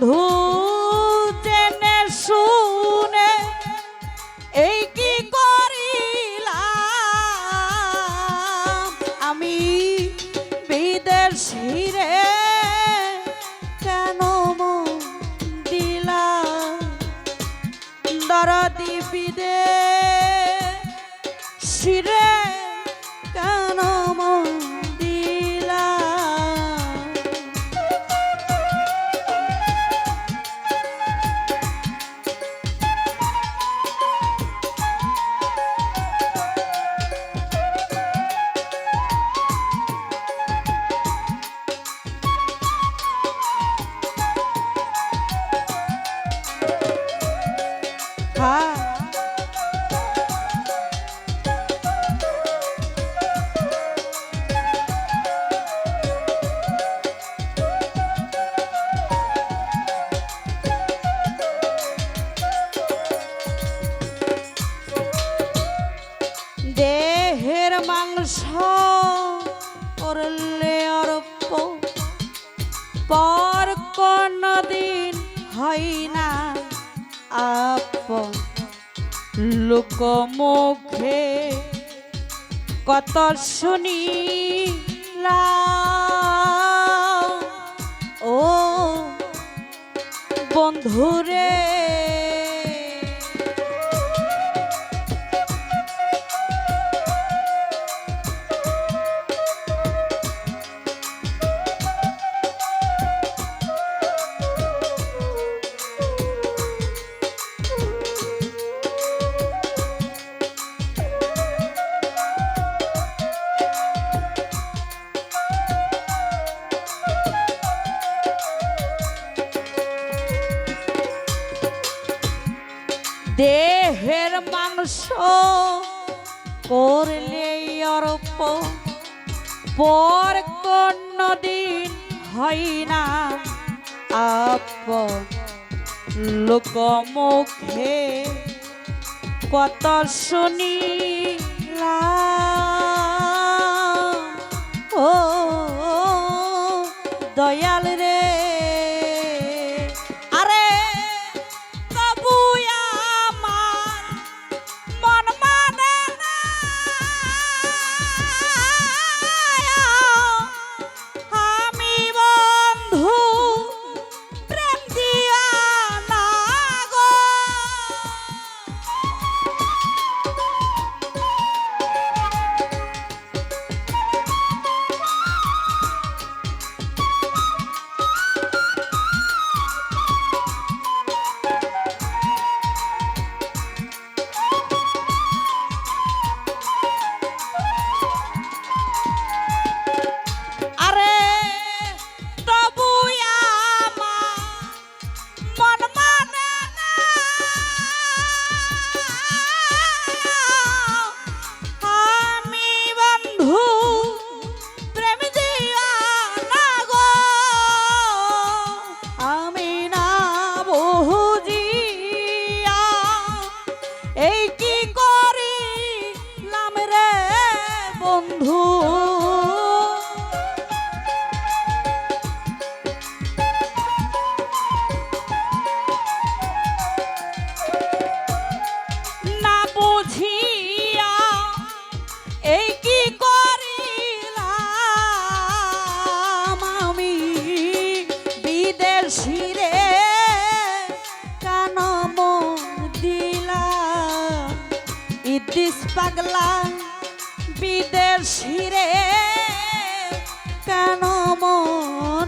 বন্ধু জেনে শুনে এই কি করিলাম? আমি বিদেশি রে কেন দিলাম? দরদি বিদে শিরে লোকমুখে কত শুনি ও বন্ধুরে দেহের মাংস করলে অর্প। পর দিন হয় না আপন লোকমুখে। কত শুনি ও দয়াল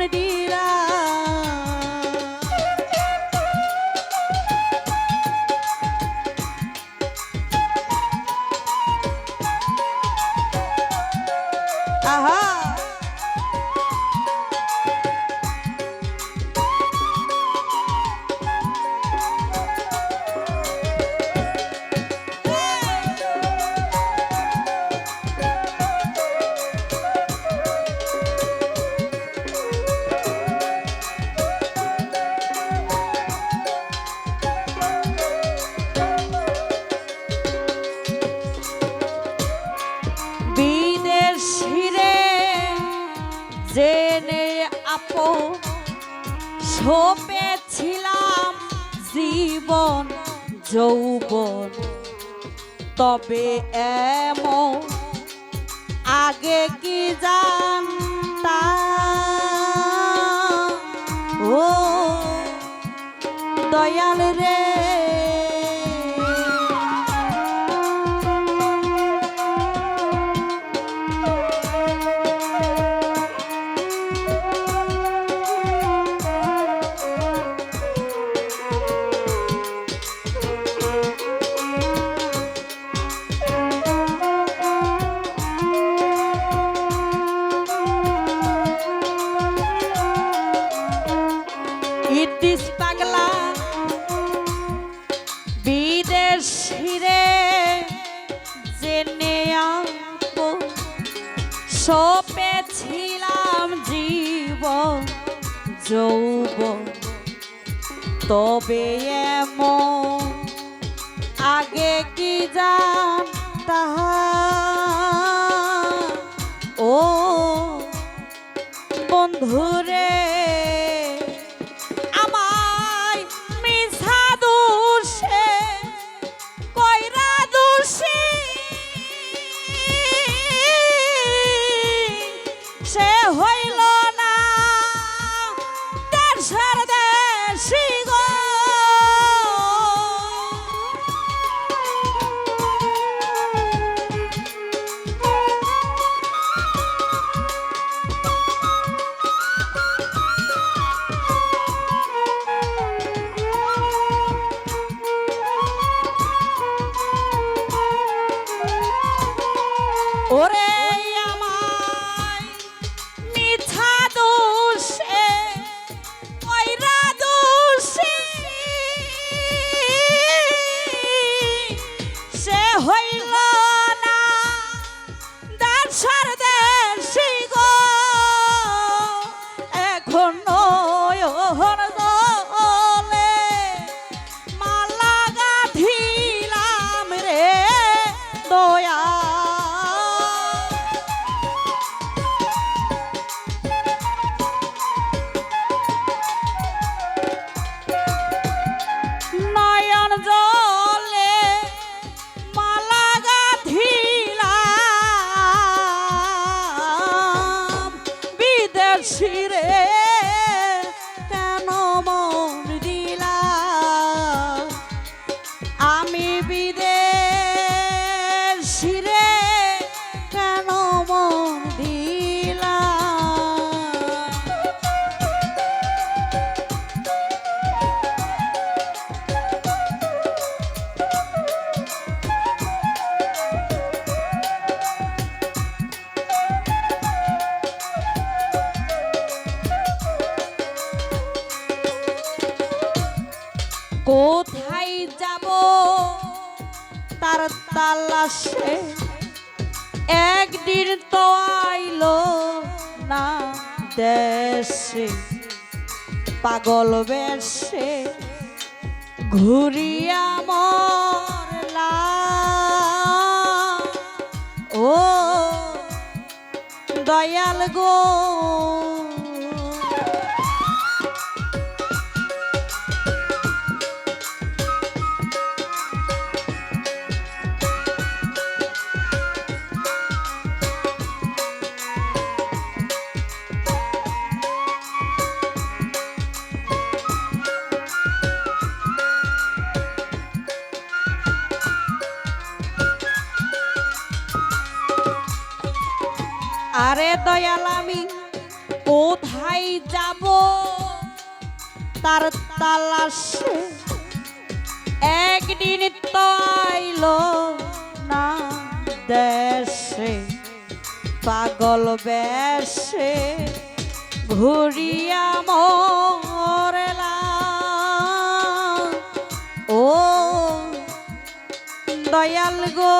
মন দিলাম আপ সপেছিলাম জীবন যৌবন। তবে এমন আগে কি জানতা ও দয়াল রে। যৌবন। তবে এমন আগে কি যান তাহা ও বন্ধুরে তালাশে একদিন তো আইলো না দেশে পাগল বেশে ঘুরিয়া মরলা ও দয়াল গো আরে দয়াল আমি কোথায় যাব? তার তালাশে একদিন তো আইলো না দেশে, পাগল বেশে ঘুরিয়া মরেলা। ও দয়াল গো।